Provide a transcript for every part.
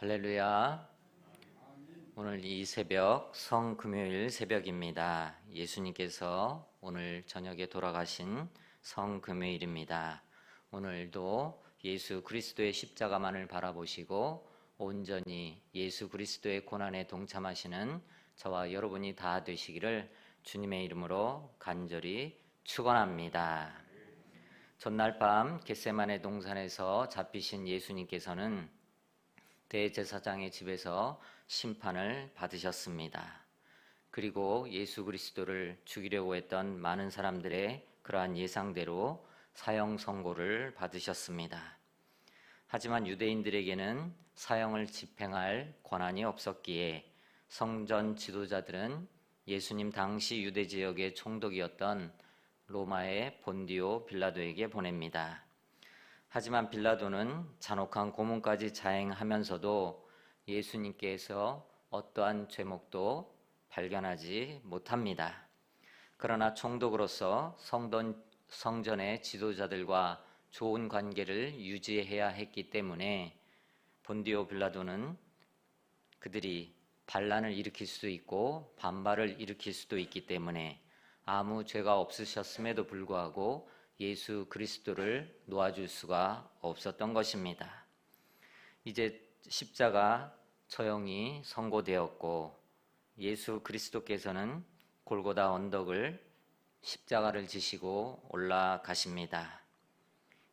할렐루야. 오늘 이 새벽 성금요일 새벽입니다. 예수님께서 오늘 저녁에 돌아가신 성금요일입니다. 오늘도 예수 그리스도의 십자가만을 바라보시고 온전히 예수 그리스도의 고난에 동참하시는 저와 여러분이 다 되시기를 주님의 이름으로 간절히 축원합니다. 전날 밤 겟세만의 동산에서 잡히신 예수님께서는 대제사장의 집에서 심판을 받으셨습니다. 그리고 예수 그리스도를 죽이려고 했던 많은 사람들의 그러한 예상대로 사형 선고를 받으셨습니다. 하지만 유대인들에게는 사형을 집행할 권한이 없었기에 성전 지도자들은 예수님 당시 유대 지역의 총독이었던 로마의 본디오 빌라도에게 보냅니다. 하지만 빌라도는 잔혹한 고문까지 자행하면서도 예수님께서 어떠한 죄목도 발견하지 못합니다. 그러나 총독으로서 성전, 성전의 지도자들과 좋은 관계를 유지해야 했기 때문에 본디오 빌라도는 그들이 반란을 일으킬 수도 있고 반발을 일으킬 수도 있기 때문에 아무 죄가 없으셨음에도 불구하고 예수 그리스도를 놓아줄 수가 없었던 것입니다. 이제 십자가 처형이 선고되었고 예수 그리스도께서는 골고다 언덕을 십자가를 지시고 올라가십니다.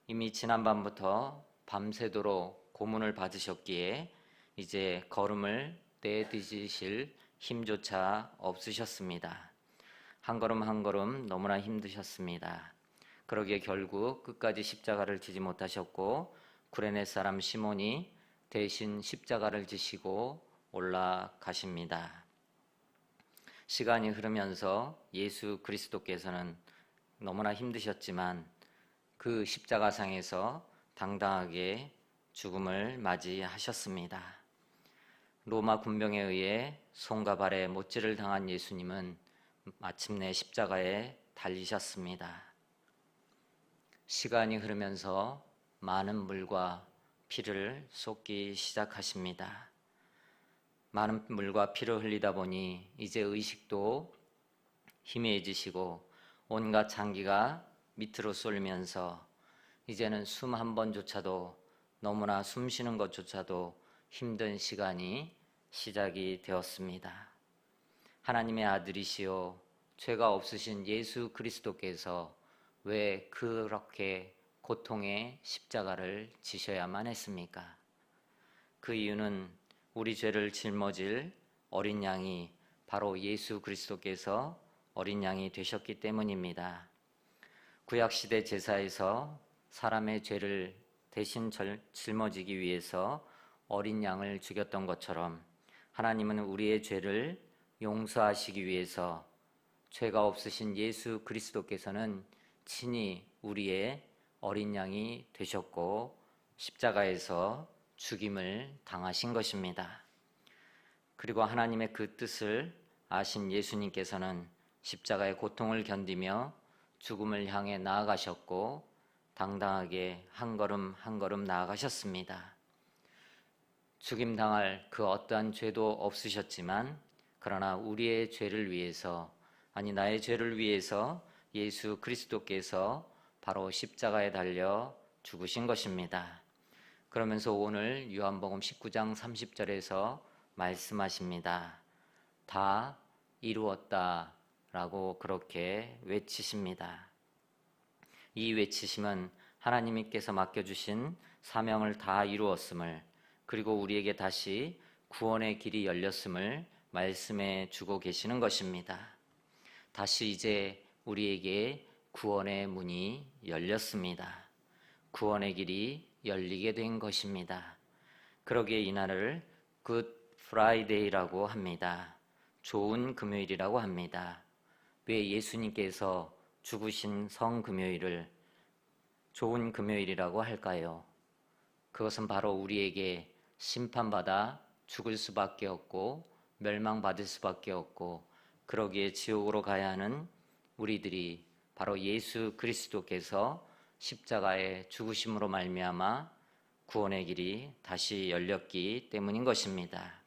이미 지난밤부터 밤새도록 고문을 받으셨기에 이제 걸음을 떼드실 힘조차 없으셨습니다. 한 걸음 한 걸음 너무나 힘드셨습니다. 그러기에 결국 끝까지 십자가를 지지 못하셨고 구레네 사람 시몬이 대신 십자가를 지시고 올라가십니다. 시간이 흐르면서 예수 그리스도께서는 너무나 힘드셨지만 그 십자가상에서 당당하게 죽음을 맞이하셨습니다. 로마 군병에 의해 손과 발에 못질을 당한 예수님은 마침내 십자가에 달리셨습니다. 시간이 흐르면서 많은 물과 피를 쏟기 시작하십니다. 많은 물과 피를 흘리다 보니 이제 의식도 희미해지시고 온갖 장기가 밑으로 쏠면서 이제는 숨 한 번조차도 너무나 숨 쉬는 것조차도 힘든 시간이 시작이 되었습니다. 하나님의 아들이시요 죄가 없으신 예수 그리스도께서 왜 그렇게 고통의 십자가를 지셔야만 했습니까? 그 이유는 우리 죄를 짊어질 어린 양이 바로 예수 그리스도께서 어린 양이 되셨기 때문입니다. 구약시대 제사에서 사람의 죄를 대신 짊어지기 위해서 어린 양을 죽였던 것처럼 하나님은 우리의 죄를 용서하시기 위해서 죄가 없으신 예수 그리스도께서는 친히 우리의 어린 양이 되셨고 십자가에서 죽임을 당하신 것입니다. 그리고 하나님의 그 뜻을 아신 예수님께서는 십자가의 고통을 견디며 죽음을 향해 나아가셨고 당당하게 한 걸음 한 걸음 나아가셨습니다. 죽임 당할 그 어떠한 죄도 없으셨지만 그러나 우리의 죄를 위해서 아니 나의 죄를 위해서 예수 그리스도께서 바로 십자가에 달려 죽으신 것입니다. 그러면서 오늘 요한복음 19장 30절에서 말씀하십니다. 다 이루었다 라고 그렇게 외치십니다. 이 외치심은 하나님께서 맡겨주신 사명을 다 이루었음을 그리고 우리에게 다시 구원의 길이 열렸음을 말씀해 주고 계시는 것입니다. 다시 이제 우리에게 구원의 문이 열렸습니다. 구원의 길이 열리게 된 것입니다. 그러기에 이날을 굿 프라이데이라고 합니다. 좋은 금요일이라고 합니다. 왜 예수님께서 죽으신 성 금요일을 좋은 금요일이라고 할까요? 그것은 바로 우리에게 심판받아 죽을 수밖에 없고 멸망받을 수밖에 없고 그러기에 지옥으로 가야 하는 우리들이 바로 예수 그리스도께서 십자가에 죽으심으로 말미암아 구원의 길이 다시 열렸기 때문인 것입니다.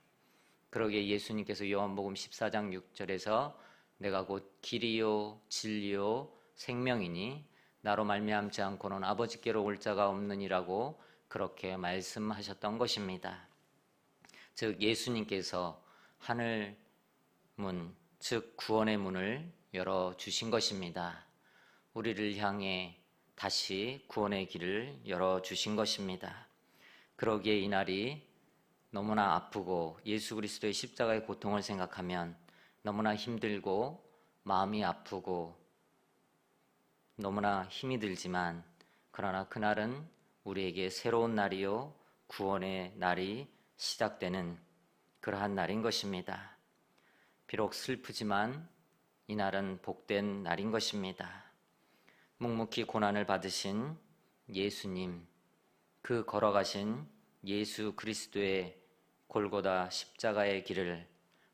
그러기에 예수님께서 요한복음 14장 6절에서 내가 곧 길이요 진리요 생명이니 나로 말미암지 않고는 아버지께로 올 자가 없느니라고 그렇게 말씀하셨던 것입니다. 즉 예수님께서 하늘 문, 즉 구원의 문을 열어 주신 것입니다. 우리를 향해 다시 구원의 길을 열어 주신 것입니다. 그러기에 이 날이 너무나 아프고 예수 그리스도의 십자가의 고통을 생각하면 너무나 힘들고 마음이 아프고 너무나 힘이 들지만 그러나 그날은 우리에게 새로운 날이요 구원의 날이 시작되는 그러한 날인 것입니다. 비록 슬프지만 이날은 복된 날인 것입니다. 묵묵히 고난을 받으신 예수님, 그 걸어가신 예수 그리스도의 골고다 십자가의 길을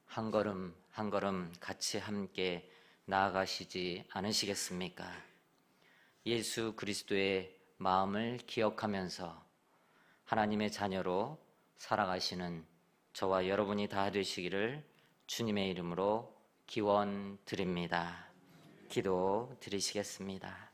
한 걸음 한 걸음 같이 함께 나아가시지 않으시겠습니까? 예수 그리스도의 마음을 기억하면서 하나님의 자녀로 살아가시는 저와 여러분이 다 되시기를 주님의 이름으로 기원 드립니다. 기도 드리시겠습니다.